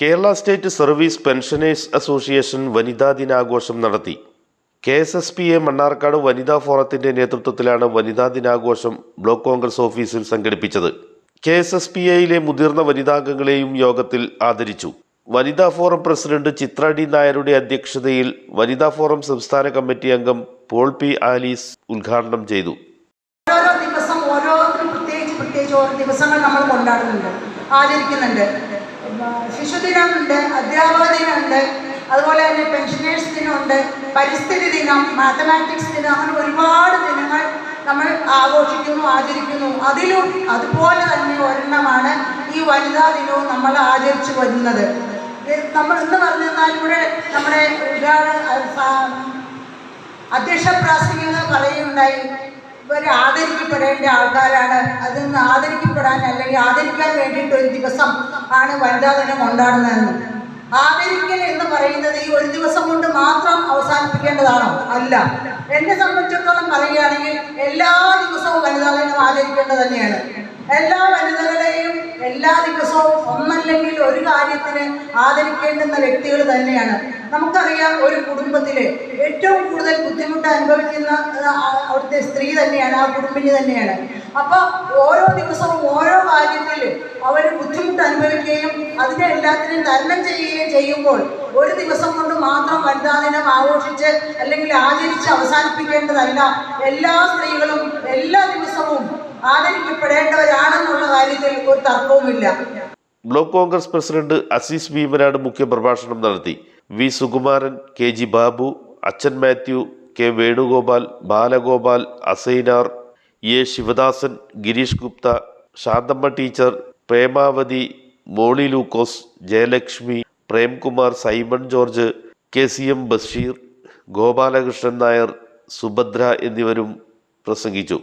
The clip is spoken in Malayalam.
Kerala state service pensioners association വനിതാ ദിനാഘോഷം നടത്തി. K S S P A Mannarkkad വനിതാ ഫോറത്തിന്റെ നേതൃത്വത്തിലാണ് വനിതാ ദിനാഘോഷം ബ്ലോക്ക് കോൺഗ്രസ് ഓഫീസിൽ സംഘടിപ്പിച്ചത്. കെ എസ് എസ് പി എയിലെ മുതിർന്ന വനിതാംഗങ്ങളെയും യോഗത്തിൽ ആദരിച്ചു. വനിതാ ഫോറം പ്രസിഡന്റ് ചിത്ര ഡി നായരുടെ അധ്യക്ഷതയിൽ വനിതാ ഫോറം സംസ്ഥാന കമ്മിറ്റി അംഗം പോൾ പി ആലീസ് ഉദ്ഘാടനം ചെയ്തു. ഓരോ ദിവസം ഓരോരുത്തരും പ്രത്യേകിച്ച് പ്രത്യേകിച്ച് ഓരോ ദിവസങ്ങൾ നമ്മൾ കൊണ്ടാടുന്നുണ്ട് ആചരിക്കുന്നുണ്ട്. ശിശുദിനമുണ്ട് അധ്യാപക ദിനമുണ്ട് അതുപോലെ തന്നെ പെൻഷനേഴ്സ് ദിനമുണ്ട് പരിസ്ഥിതി ദിനം മാത്തമാറ്റിക്സ് ദിനം അങ്ങനെ ഒരുപാട് ദിനങ്ങൾ നമ്മൾ ആഘോഷിക്കുന്നു ആചരിക്കുന്നു. അതിലും അതുപോലെ തന്നെ ഒരെണ്ണമാണ് ഈ വനിതാ ദിനവും നമ്മൾ ആചരിച്ചു വരുന്നത്. നമ്മൾ എന്ന് പറഞ്ഞാൽ ഇവിടെ നമ്മുടെ അധ്യക്ഷ പ്രാസംഗിക പറയുകയുണ്ടായി. ഇവർ ആദരിക്കപ്പെടേണ്ട ആൾക്കാരാണ്. അതിൽ നിന്ന് ആദരിക്കപ്പെടാൻ അല്ലെങ്കിൽ ആദരിക്കാൻ വേണ്ടിയിട്ട് ഒരു ദിവസം ആണ് വനിതാ ദിനം കൊണ്ടാടുന്നതെന്ന് ആദരിക്കൽ എന്ന് പറയുന്നത് ഈ ഒരു ദിവസം കൊണ്ട് മാത്രം അവസാനിപ്പിക്കേണ്ടതാണോ? അല്ല. എന്നെ സംബന്ധിച്ചിടത്തോളം പറയുകയാണെങ്കിൽ എല്ലാ ദിവസവും വനിതാ ദിനം ആചരിക്കേണ്ടത് തന്നെയാണ്. എല്ലാ ദിവസവും ഒന്നല്ലെങ്കിൽ ഒരു കാര്യത്തിന് ആദരിക്കേണ്ടുന്ന വ്യക്തികൾ തന്നെയാണ്. നമുക്കറിയാം ഒരു കുടുംബത്തിലെ ഏറ്റവും കൂടുതൽ ബുദ്ധിമുട്ട് അനുഭവിക്കുന്ന അവിടുത്തെ സ്ത്രീ തന്നെയാണ് ആ കുടുംബിനി തന്നെയാണ്. അപ്പോൾ ഓരോ ദിവസവും ഓരോ കാര്യത്തിൽ അവർ ബുദ്ധിമുട്ട് അനുഭവിക്കുകയും അതിനെ എല്ലാത്തിനെയും തരണം ചെയ്യുകയും ചെയ്യുമ്പോൾ ഒരു ദിവസം കൊണ്ട് മാത്രം വനിതാ ദിനം ആഘോഷിച്ച് അല്ലെങ്കിൽ ആചരിച്ച് അവസാനിപ്പിക്കേണ്ടതല്ല. എല്ലാ സ്ത്രീകളും എല്ലാ ദിവസവും കാര്യത്തിൽ ഒരു തർക്കവുമില്ല. ബ്ലോക്ക് കോൺഗ്രസ് പ്രസിഡന്റ് അസീസ് ഭീമനാട് മുഖ്യപ്രഭാഷണം നടത്തി. V Sukumaran K G Babu അച്ഛൻ Mathew K Venugopal Balagopal Asainar A Sivadasan Gireesh Gupta Shanthamma teacher Premavathi Molly Lukose Jayalakshmi Premkumar Simon George K C M Basheer Gopalakrishnan Nair Subhadra എന്നിവരും പ്രസംഗിച്ചു.